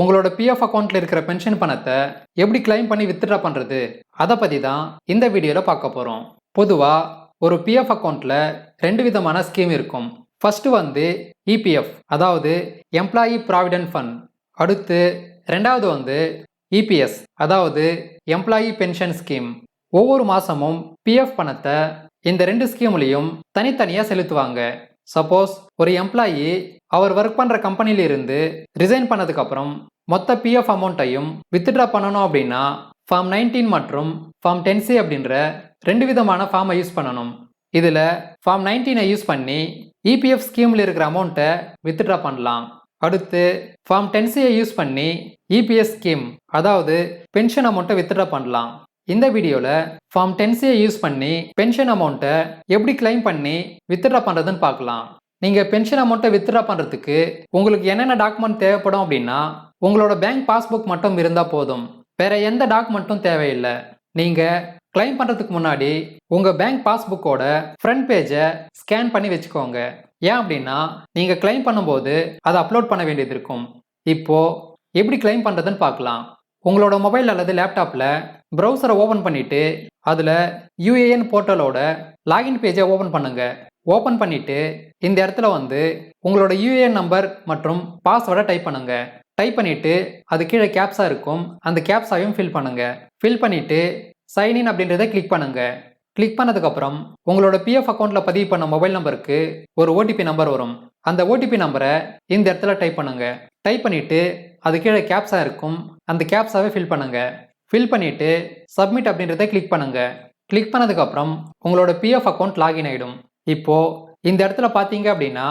உங்களோட பிஎஃப் அக்கௌண்ட்ல இருக்கிற பென்ஷன் பணத்தை எப்படி கிளைம் பண்ணி வித்ட்ரா பண்றது? அதை பத்தி தான் இந்த வீடியோல பார்க்க போறோம். பொதுவா ஒரு பிஎஃப் அக்கௌண்ட்ல ரெண்டு விதமான ஸ்கீம் இருக்கும். ஃபர்ஸ்ட் வந்து இபிஎஃப் அதாவது எம்ப்ளாயி ப்ராவிடென்ட் ஃபண்ட் அடுத்து ரெண்டாவது வந்து இபிஎஸ் அதாவது எம்ப்ளாயி பென்ஷன் ஸ்கீம் ஒவ்வொரு மாசமும் பிஎஃப் பணத்தை இந்த ரெண்டு ஸ்கீம்லையும் தனித்தனியாக செலுத்துவாங்க. சப்போஸ் ஒரு எம்ப்ளாயி அவர் ஒர்க் பண்ணுற கம்பெனியிலிருந்து ரிசைன் பண்ணதுக்கப்புறம் மொத்த பிஎஃப் அமௌண்ட்டையும் வித்ட்ரா பண்ணணும் அப்படின்னா ஃபார்ம் நைன்டீன் மற்றும் ஃபார்ம் டென் சி அப்படின்ற ரெண்டு விதமான ஃபார்மை யூஸ் பண்ணணும். இதில் ஃபார்ம் நைன்டீனை யூஸ் பண்ணி இபிஎஃப் ஸ்கீமில் இருக்கிற அமௌண்ட்டை வித்ட்ரா பண்ணலாம். அடுத்து ஃபார்ம் டென்சியை யூஸ் பண்ணி இபிஎஸ் ஸ்கீம் அதாவது பென்ஷன் அமௌண்ட்டை வித்ட்ரா பண்ணலாம். இந்த வீடியோவில் ஃபார்ம் டென்சியை யூஸ் பண்ணி பென்ஷன் அமௌண்ட்டை எப்படி கிளைம் பண்ணி வித்ட்ரா பண்ணுறதுன்னு பார்க்கலாம். நீங்கள் பென்ஷன் அமௌண்ட்டை வித்ட்ரா பண்ணுறதுக்கு உங்களுக்கு என்னென்ன டாக்குமெண்ட் தேவைப்படும் அப்படின்னா உங்களோட பேங்க் பாஸ்புக் மட்டும் இருந்தால் போதும். வேற எந்த டாக்குமெண்ட்டும் தேவையில்லை. நீங்கள் கிளைம் பண்ணுறதுக்கு முன்னாடி உங்கள் பேங்க் பாஸ்புக்கோட ஃப்ரண்ட் பேஜை ஸ்கேன் பண்ணி வச்சுக்கோங்க. ஏன் அப்படின்னா நீங்கள் கிளைம் பண்ணும்போது அதை அப்லோட் பண்ண வேண்டியது இருக்கும். இப்போது எப்படி கிளைம் பண்ணுறதுன்னு பார்க்கலாம். உங்களோட மொபைல் அல்லது லேப்டாப்பில் ப்ரௌசரை ஓப்பன் பண்ணிவிட்டு அதில் யூஏஎன் போர்ட்டலோட லாகின் பேஜை ஓப்பன் பண்ணுங்கள் ஓப்பன் பண்ணிவிட்டு இந்த இடத்துல வந்து உங்களோட யூஏஎன் நம்பர் மற்றும் பாஸ்வேர்டை டைப் பண்ணுங்கள் டைப் பண்ணிவிட்டு அது கீழே கேப்ஸாக இருக்கும். அந்த கேப்ஸாவையும் ஃபில் பண்ணுங்கள் ஃபில் பண்ணிவிட்டு சைன்இன் அப்படின்றத கிளிக் பண்ணுங்கள் கிளிக் பண்ணதுக்கப்புறம் உங்களோட பிஎஃப் அக்கௌண்ட்டில் பதிவு பண்ண மொபைல் நம்பருக்கு ஒரு ஓடிபி நம்பர் வரும். அந்த ஓடிபி நம்பரை இந்த இடத்துல டைப் பண்ணுங்கள் டைப் பண்ணிவிட்டு அது கீழே கேப்ஸாக இருக்கும். அந்த கேப்ஸாவே ஃபில் பண்ணுங்கள் ஃபில் பண்ணிவிட்டு சப்மிட் அப்படின்றத கிளிக் பண்ணுங்கள் கிளிக் பண்ணதுக்கப்புறம் உங்களோட பிஎஃப் அக்கௌண்ட் லாகின் ஆகிடும் இப்போது இந்த இடத்துல பார்த்தீங்க அப்படின்னா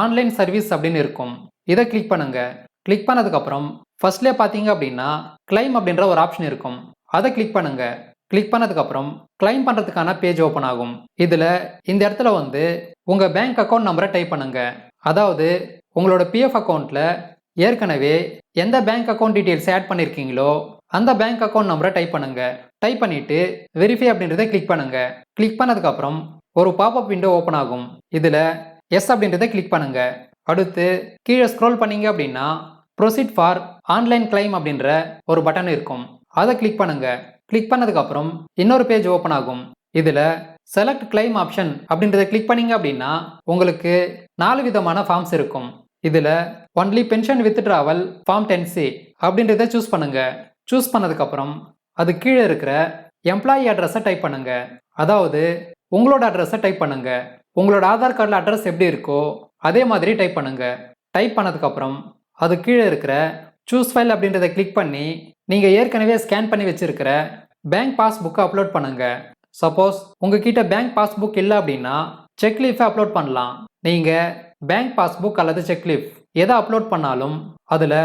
ஆன்லைன் சர்வீஸ் அப்படின்னு இருக்கும். இதை கிளிக் பண்ணுங்கள் கிளிக் பண்ணதுக்கப்புறம் ஃபர்ஸ்ட்லேயே பார்த்தீங்க அப்படின்னா கிளைம் அப்படின்ற ஒரு ஆப்ஷன் இருக்கும். அதை கிளிக் பண்ணுங்கள் கிளிக் பண்ணதுக்கப்புறம் கிளைம் பண்ணுறதுக்கான பேஜ் ஓப்பன் ஆகும். இதில் இந்த இடத்துல வந்து உங்கள் பேங்க் அக்கௌண்ட் நம்பரை டைப் பண்ணுங்கள் அதாவது உங்களோட பிஎஃப் அக்கௌண்ட்டில் ஏற்கனவே எந்த பேங்க் அக்கௌண்ட் டீட்டெயில்ஸ் ஆட் பண்ணியிருக்கீங்களோ அந்த பேங்க் அக்கௌண்ட் நம்பரை டைப் பண்ணுங்க. டைப் பண்ணிட்டு வெரிஃபை அப்படின்றத கிளிக் பண்ணுங்க. கிளிக் பண்ணதுக்கப்புறம் ஒரு பாப்அப் விண்டோ ஓப்பன் ஆகும். இதில் எஸ் அப்படின்றத கிளிக் பண்ணுங்க. அடுத்து கீழே ஸ்க்ரோல் பண்ணீங்க அப்படின்னா ப்ரொசீட் ஃபார் ஆன்லைன் கிளைம் அப்படின்ற ஒரு பட்டன் இருக்கும். அதை கிளிக் பண்ணுங்க. கிளிக் பண்ணதுக்கப்புறம் இன்னொரு பேஜ் ஓப்பன் ஆகும். இதில் செலக்ட் கிளைம் ஆப்ஷன் அப்படின்றத கிளிக் பண்ணீங்க அப்படின்னா உங்களுக்கு நாலு விதமான ஃபார்ம்ஸ் இருக்கும். இதில் only pension withdrawal form ten C அப்படின்றத சூஸ் பண்ணுங்க. சூஸ் பண்ணதுக்கப்புறம் அது கீழே இருக்கிற எம்ப்ளாயி அட்ரஸை டைப் பண்ணுங்க. அதாவது உங்களோட அட்ரஸை டைப் பண்ணுங்க. உங்களோட ஆதார் கார்டில் அட்ரஸ் எப்படி இருக்கோ அதே மாதிரி டைப் பண்ணுங்க. டைப் பண்ணதுக்கப்புறம் அது கீழே இருக்கிற சூஸ் ஃபைல் அப்படின்றத கிளிக் பண்ணி நீங்கள் ஏற்கனவே ஸ்கேன் பண்ணி வச்சிருக்கிற பேங்க் பாஸ்புக்கை அப்லோட் பண்ணுங்க. சப்போஸ் உங்ககிட்ட பேங்க் பாஸ்புக் இல்லை அப்படின்னா செக்லீஃபை அப்லோட் பண்ணலாம். நீங்கள் பேங்க் பாஸ்புக் அல்லது செக்லீஃப் எதை அப்லோட் பண்ணாலும் அதில்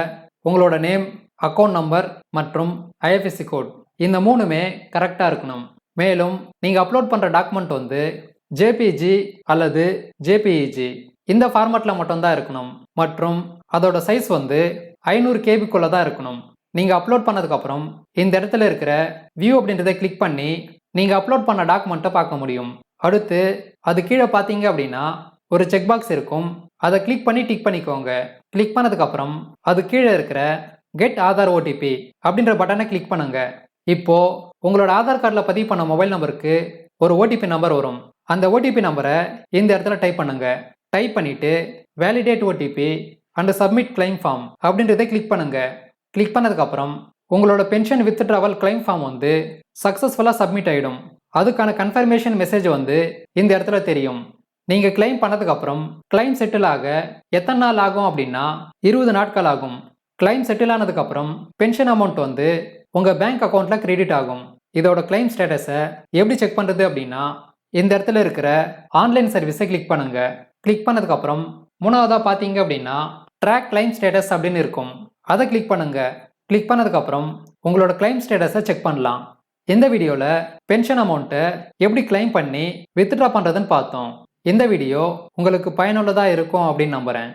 உங்களோட நேம் அக்கௌண்ட் நம்பர் மற்றும் ஐஎஃப்எஸ்சி கோட் இந்த மூணுமே கரெக்டாக இருக்கணும். மேலும் நீங்கள் அப்லோட் பண்ணுற டாக்குமெண்ட் வந்து ஜேபிஜி அல்லது ஜேபிஇஜி இந்த ஃபார்மேட்டில் மட்டும்தான் இருக்கணும். மற்றும் அதோட சைஸ் வந்து ஐநூறு கேபிக்குள்ளே தான் இருக்கணும். நீங்கள் அப்லோட் பண்ணதுக்கப்புறம் இந்த இடத்துல இருக்கிற வியூ அப்படின்றத கிளிக் பண்ணி நீங்கள் அப்லோட் பண்ண டாக்குமெண்ட்டை பார்க்க முடியும். அடுத்து அது கீழே பார்த்தீங்க அப்படின்னா ஒரு செக் பாக்ஸ் இருக்கும். அதை கிளிக் பண்ணி டிக் பண்ணிக்கோங்க. கிளிக் பண்ணதுக்கப்புறம் அது கீழே இருக்கிற கெட் ஆதார் ஓடிபி அப்படின்ற பட்டனை கிளிக் பண்ணுங்க. இப்போ உங்களோட ஆதார் கார்டில் பதிவு பண்ண மொபைல் நம்பருக்கு ஒரு ஓடிபி நம்பர் வரும். அந்த ஓடிபி நம்பரை இந்த இடத்துல டைப் பண்ணுங்க. டைப் பண்ணிட்டு validate OTP and submit claim form அப்படின்றத கிளிக் பண்ணுங்க. கிளிக் பண்ணதுக்கப்புறம் உங்களோட pension withdrawal claim form வந்து சக்ஸஸ்ஃபுல்லாக சப்மிட் ஆகிடும் அதுக்கான கன்ஃபர்மேஷன் மெசேஜ் வந்து இந்த இடத்துல தெரியும். நீங்கள் கிளைம் பண்ணதுக்கப்புறம் கிளைம் செட்டில் ஆக எத்தனை நாள் ஆகும் அப்படின்னா இருபது நாட்கள் ஆகும். கிளைம் செட்டில் ஆனதுக்கப்புறம் பென்ஷன் அமௌண்ட் வந்து உங்கள் பேங்க் அக்கௌண்ட்டில் கிரெடிட் ஆகும். இதோட கிளைம் ஸ்டேட்டஸை எப்படி செக் பண்ணுறது அப்படின்னா இந்த இடத்துல இருக்கிற ஆன்லைன் சர்வீஸை கிளிக் பண்ணுங்க. கிளிக் பண்ணதுக்கப்புறம் மூணாவதாக பார்த்தீங்க அப்படின்னா ட்ராக் கிளைம் ஸ்டேட்டஸ் அப்படின்னு இருக்கும். அதை கிளிக் பண்ணுங்க. கிளிக் பண்ணதுக்கப்புறம் உங்களோட கிளைம் ஸ்டேட்டஸை செக் பண்ணலாம். இந்த வீடியோவில் பென்ஷன் அமௌண்ட்டை எப்படி கிளைம் பண்ணி வித்ட்ரா பண்ணுறதுன்னு பார்த்தோம். இந்த வீடியோ உங்களுக்கு பயனுள்ளதாக இருக்கும் அப்படின்னு நம்புகிறேன்